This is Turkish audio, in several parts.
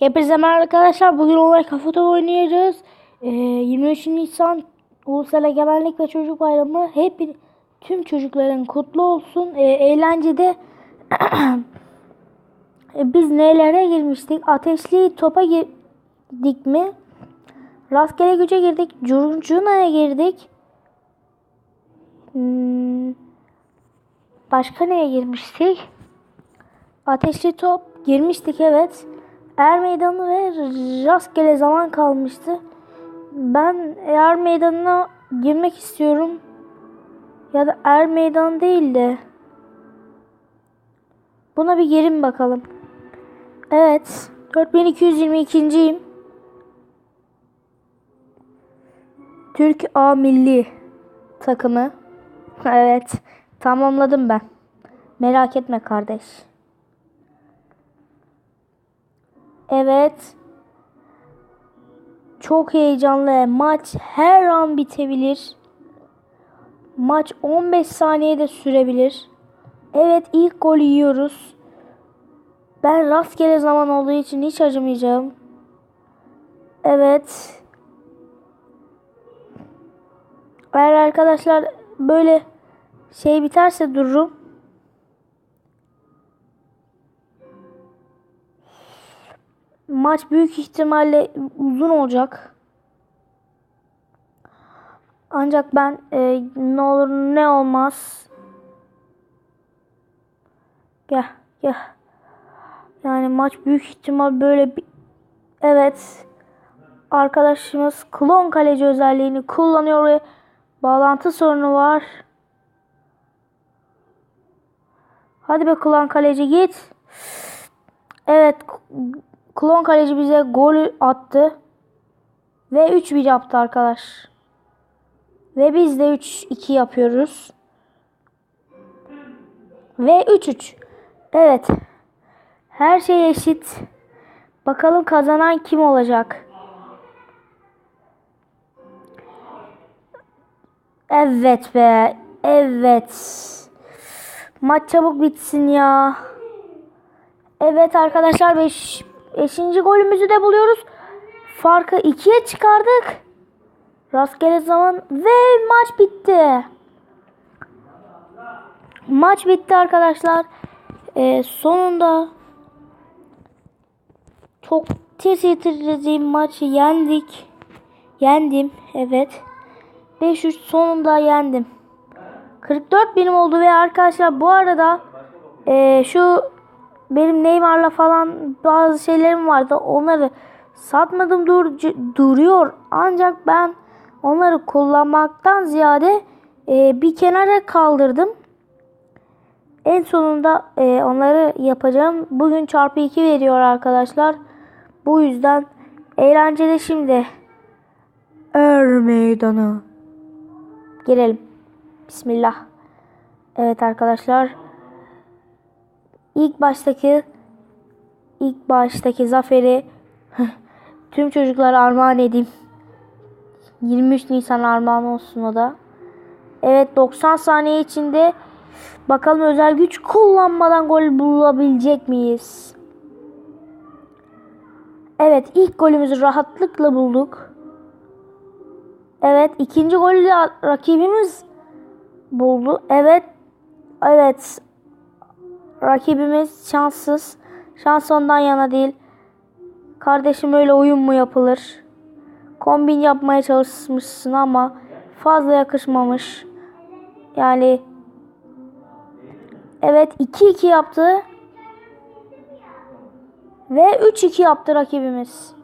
Hepinize merhaba arkadaşlar. Bugün olay kafa oynayacağız. Ee, 23 Nisan Ulusal Egemenlik ve Çocuk Bayramı hep tüm çocukların kutlu olsun. Ee, eğlencede e, biz nelere girmiştik? Ateşli topa girdik mi? Rastgele güce girdik. Curcuna'ya girdik. Hmm, başka neye girmiştik? Ateşli top girmiştik evet. Er meydanı ve rastgele zaman kalmıştı. Ben er meydanına girmek istiyorum. Ya da er meydan değil de. Buna bir girin bakalım. Evet. 4222'yim. Türk A Milli takımı. Evet. Tamamladım ben. Merak etme kardeş. Evet. Çok heyecanlı. Maç her an bitebilir. Maç 15 saniyede sürebilir. Evet ilk golü yiyoruz. Ben rastgele zaman olduğu için hiç acımayacağım. Evet. Eğer arkadaşlar böyle şey biterse dururum. Maç büyük ihtimalle uzun olacak. Ancak ben e, ne olur ne olmaz. Gel gel. Yani maç büyük ihtimal böyle bir... Evet. Arkadaşımız klon kaleci özelliğini kullanıyor ve bağlantı sorunu var. Hadi be klon kaleci git. Evet Klon kaleci bize gol attı. Ve 3-1 yaptı arkadaş. Ve biz de 3-2 yapıyoruz. Ve 3-3. Evet. Her şey eşit. Bakalım kazanan kim olacak? Evet be. Evet. Maç çabuk bitsin ya. Evet arkadaşlar 5 Beşinci golümüzü de buluyoruz. Farkı ikiye çıkardık. Rastgele zaman ve maç bitti. Maç bitti arkadaşlar. Ee, sonunda çok tez yitireceğim maçı yendik. Yendim. Evet. 5-3 sonunda yendim. 44 benim oldu ve arkadaşlar bu arada e, şu benim Neymar'la falan bazı şeylerim vardı. Onları satmadım dur duruyor. Ancak ben onları kullanmaktan ziyade e, bir kenara kaldırdım. En sonunda e, onları yapacağım. Bugün çarpı 2 veriyor arkadaşlar. Bu yüzden eğlenceli şimdi. Er meydanı. Girelim. Bismillah. Evet arkadaşlar ilk baştaki ilk baştaki zaferi tüm çocuklara armağan edeyim. 23 Nisan armağan olsun o da. Evet 90 saniye içinde bakalım özel güç kullanmadan gol bulabilecek miyiz? Evet ilk golümüzü rahatlıkla bulduk. Evet ikinci golü de rakibimiz buldu. Evet evet Rakibimiz şanssız. Şans ondan yana değil. Kardeşim öyle oyun mu yapılır? Kombin yapmaya çalışmışsın ama fazla yakışmamış. Yani Evet 2-2 yaptı. Ve 3-2 yaptı rakibimiz.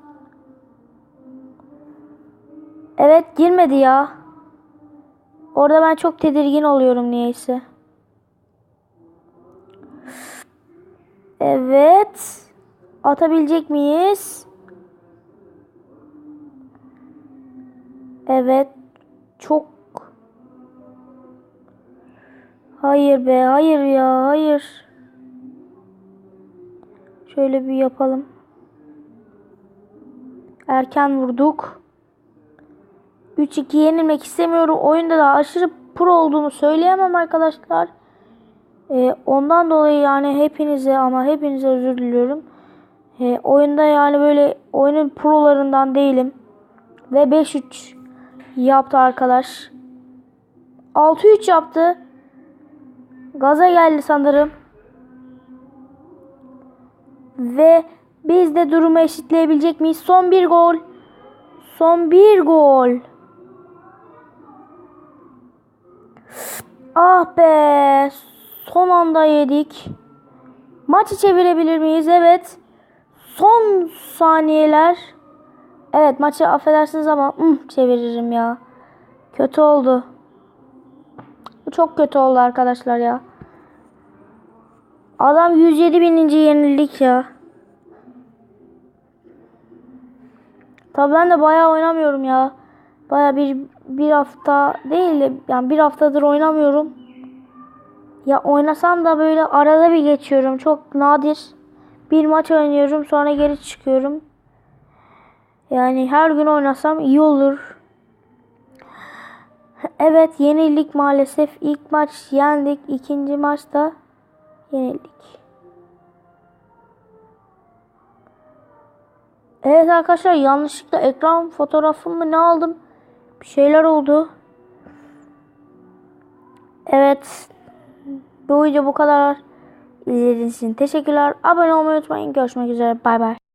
Evet girmedi ya. Orada ben çok tedirgin oluyorum niyeyse. Evet. Atabilecek miyiz? Evet. Çok. Hayır be. Hayır ya. Hayır. Şöyle bir yapalım. Erken vurduk. 3-2 yenilmek istemiyorum. Oyunda da aşırı pro olduğumu söyleyemem arkadaşlar. E, ondan dolayı yani hepinize ama hepinize özür diliyorum. E, oyunda yani böyle oyunun prolarından değilim. Ve 5-3 yaptı arkadaş. 6-3 yaptı. Gaza geldi sanırım. Ve biz de durumu eşitleyebilecek miyiz? Son bir gol. Son bir gol. Ah be. Son anda yedik. Maçı çevirebilir miyiz? Evet. Son saniyeler. Evet maçı affedersiniz ama ım, çeviririm ya. Kötü oldu. Bu çok kötü oldu arkadaşlar ya. Adam 107 bininci yenildik ya. Tabii ben de bayağı oynamıyorum ya. Bayağı bir bir hafta değil de yani bir haftadır oynamıyorum. Ya oynasam da böyle arada bir geçiyorum. Çok nadir. Bir maç oynuyorum sonra geri çıkıyorum. Yani her gün oynasam iyi olur. Evet yenildik maalesef. İlk maç yendik. ikinci maçta yenildik. Evet arkadaşlar yanlışlıkla ekran fotoğrafımı ne aldım? Bir şeyler oldu. Evet. Bu video bu kadar. İzlediğiniz için teşekkürler. Abone olmayı unutmayın. Görüşmek üzere. Bay bay.